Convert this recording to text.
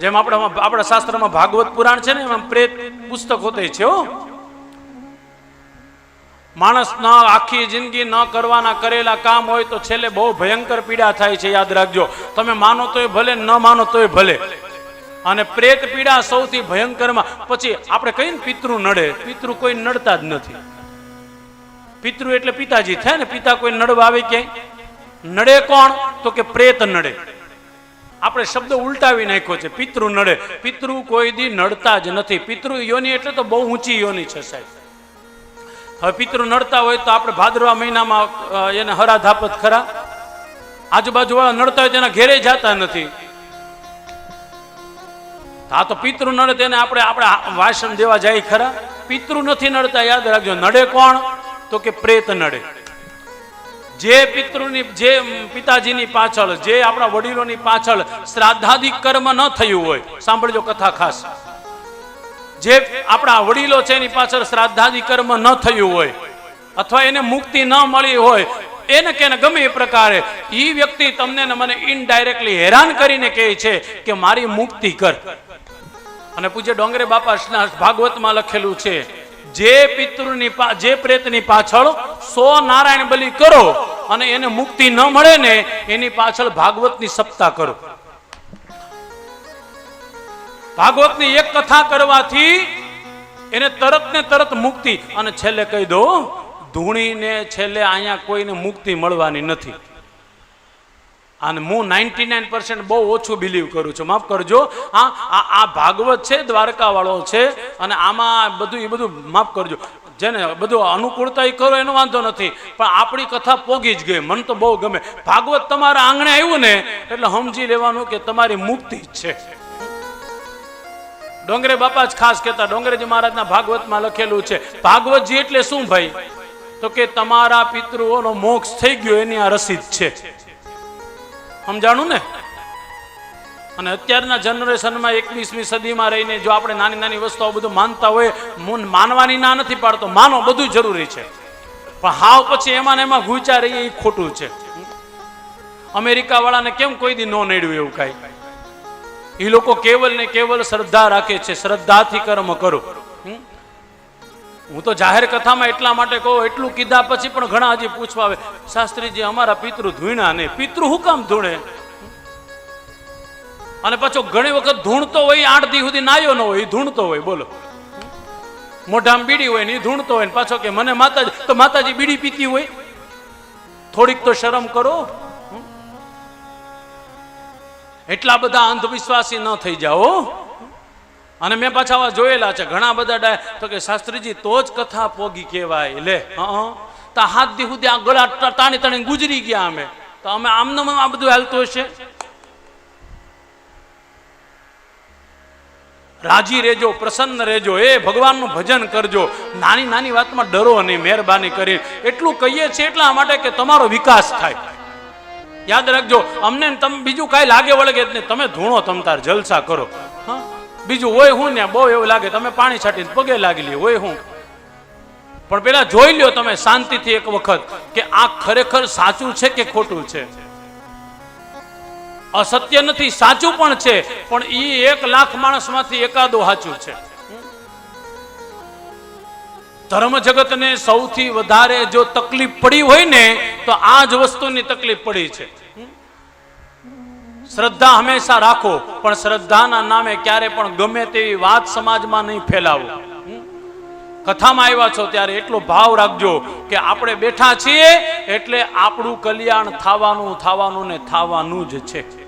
જેમ આપણા આપણા શાસ્ત્રમાં ભાગવત પુરાણ છે ને, એમાં પ્રેત પુસ્તક હોતે છે, હો. માણસ ન આખી જિંદગી ન કરવાના કરેલા કામ હોય તો છેલ્લે બહુ ભયંકર પીડા થાય છે, યાદ રાખજો. તમે માનો તોય ભલે, ન માનો તોય ભલે. અને પ્રેત પીડા સૌથી ભયંકરમાં. પછી આપણે કહીએ ને, પિતૃ નડે. પિતૃ કોઈ નડતા જ નથી. પિતૃ એટલે પિતાજી. થાય ને, પિતા કોઈ નડવા આવે ક્યાંય? નડે કોણ? તો કે પ્રેત નડે. આપણે શબ્દ ઉલટાવી નાખ્યો છે, પિતૃ નડે. પિતૃ કોઈ દી નડતા જ નથી. પિતૃ યોની એટલે તો બહુ ઊંચી યોની છે સાહેબ. હવે પિતૃ નડતા હોય તો આપણે ભાદરવા મહિનામાં એને હરા ધાપત ખરા? આજુબાજુ વાળા નડતા હોય તેના ઘેરે જતા નથી. આ તો પિતૃ નડે તેને આપણે આપણે વાસણ દેવા જાય ખરા? પિતૃ નથી નડતા, યાદ રાખજો. નડે કોણ? તો કે પ્રેત નડે. જે પિતૃની, જે પિતાજીની પાછળ, જે આપણા વડીલોની પાછળ શ્રાદ્ધાધિક કર્મ ન થયું હોય, સાંભળજો કથા ખાસ. જે આપણા વડીલો છે એની પાછળ શ્રાદ્ધાદિ કર્મ ન થયું હોય, અથવા એને મુક્તિ ન મળી હોય, એને કે ગમે એ પ્રકારે એ વ્યક્તિ તમને મને ઇનડાયરેક્ટલી હેરાન કરીને કહે છે કે મારી મુક્તિ કર. અને પૂજ્ય ડોંગરે બાપા ભાગવતમાં લખેલું છે, જે પિતૃની જે પ્રેતની પાછળ સો નારાયણ બલિ કરો અને એને મુક્તિ ન મળે ને, એની પાછળ ભાગવતની સપ્તાહ કરો. ભાગવતની એક કથા કરવાથી એને તરત ને તરત મુક્તિ. અને છેલ્લે કહી દો ધૂણીને છેલ્લે અહીંયા કોઈને મુક્તિ મળવાની નથી. અને હું નાઇન્ટી નાઇન પર્સન્ટ બહુ ઓછું બિલીવ કરું છું. માફ કરજો. આ આ ભાગવત છે દ્વારકા વાળો છે, અને આમાં બધું એ બધું, માફ કરજો. જેને બધું અનુકૂળતા કરો, એનો વાંધો નથી. પણ આપણી કથા પોગી જ ગઈ. મને તો બહુ ગમે. ભાગવત તમારા આંગણે આવ્યું ને, એટલે સમજી લેવાનું કે તમારી મુક્તિ જ છે. ડોંગરે બાપા જ ખાસ કહેતા, ડોંગરેજી મહારાજના ભાગવતમાં લખેલું છે, ભાગવતજી એટલે શું ભાઈ? તો કે, તમારા પિતૃઓનો મોક્ષ થઈ ગયો, એની આ રસીદ છે. સમજાણું ને? અને અત્યારના જનરેશનમાં એકવીસમી સદીમાં રહીને જો આપણે નાની નાની વસ્તુઓ બધું માનતા હોય, મન માનવાની ના નથી પાડતો, માનો બધું જરૂરી છે. પણ હાવ પછી એમાં ને એમાં ઘૂંચા રહીએ એ ખોટું છે. અમેરિકા વાળાને કેમ કોઈ દી નો નડ્યું એવું કાંઈ? એ લોકો કેવલ ને કેવલ શ્રદ્ધા રાખે છે, શ્રદ્ધાથી કર્મ કરો? હું તો જાહેર કથામાં એટલા માટે કહું, એટલું કીધા પછી પણ ઘણા હજી પૂછવા આવે, શાસ્ત્રીજી, અમારા પિતૃ ધૂણા ને, પિતૃ હું કામ ધૂણે? અને પાછો ઘણી વખત ધૂણતો હોય, આઠ દી સુધી નાયો ન હોય એ ધૂણતો હોય, બોલો. મોઢામાં બીડી હોય ને એ ધૂણતો હોય ને પાછો કે મને માતાજી, તો માતાજી બીડી પીતી હોય? થોડીક તો શરમ કરો. એટલા બધા અંધવિશ્વાસી ન થઈ જાઓ. અને મેં પાછા આવા જોયેલા છે ઘણા બધા ડાય તો કે શાસ્ત્રીજી, તો જ કથા પોગી કહેવાય. લે તા હાથ દી સુધી આ ગળા તાણી તાણી ગુજરી ગયા અમે. તો અમે આમને આ બધું હાલતું હશે? રાજી રહેજો, પ્રસન્ન રહેજો, એ ભગવાનનું ભજન કરજો. નાની નાની વાતમાં ડરો નહીં મહેરબાની કરી. એટલું કહીએ છીએ એટલા માટે કે તમારો વિકાસ થાય. યાદ રાખજો, અમને તમે, બીજું કાંઈ લાગે વળગે જ નહીં. તમે ધૂણો તમ તાર જલસા કરો. હા? બીજું હોય હું ને બહુ એવું લાગે. તમે પાણી છાંટીને પગે લાગી લ્યો, હોય હું. પણ પેલા જોઈ લ્યો તમે શાંતિથી એક વખત કે આ ખરેખર સાચું છે કે ખોટું છે? અસત્ય નથી, સાચું પણ છે, પણ એ એક લાખ માણસમાંથી એકાદો સાચું છે. ધર્મ જગતને સૌથી વધારે જો તકલીફ પડી હોય ને, તો આ જ વસ્તુની તકલીફ પડી છે. શ્રદ્ધા હંમેશા રાખો, પણ શ્રદ્ધાના નામે ક્યારે પણ ગમે તેવી વાત સમાજમાં નહીં ફેલાવો. કથામાં આવ્યા છો ત્યારે એટલો ભાવ રાખજો કે આપણે બેઠા છીએ, એટલે આપણું કલ્યાણ થવાનું થવાનું ને થવાનું જ છે.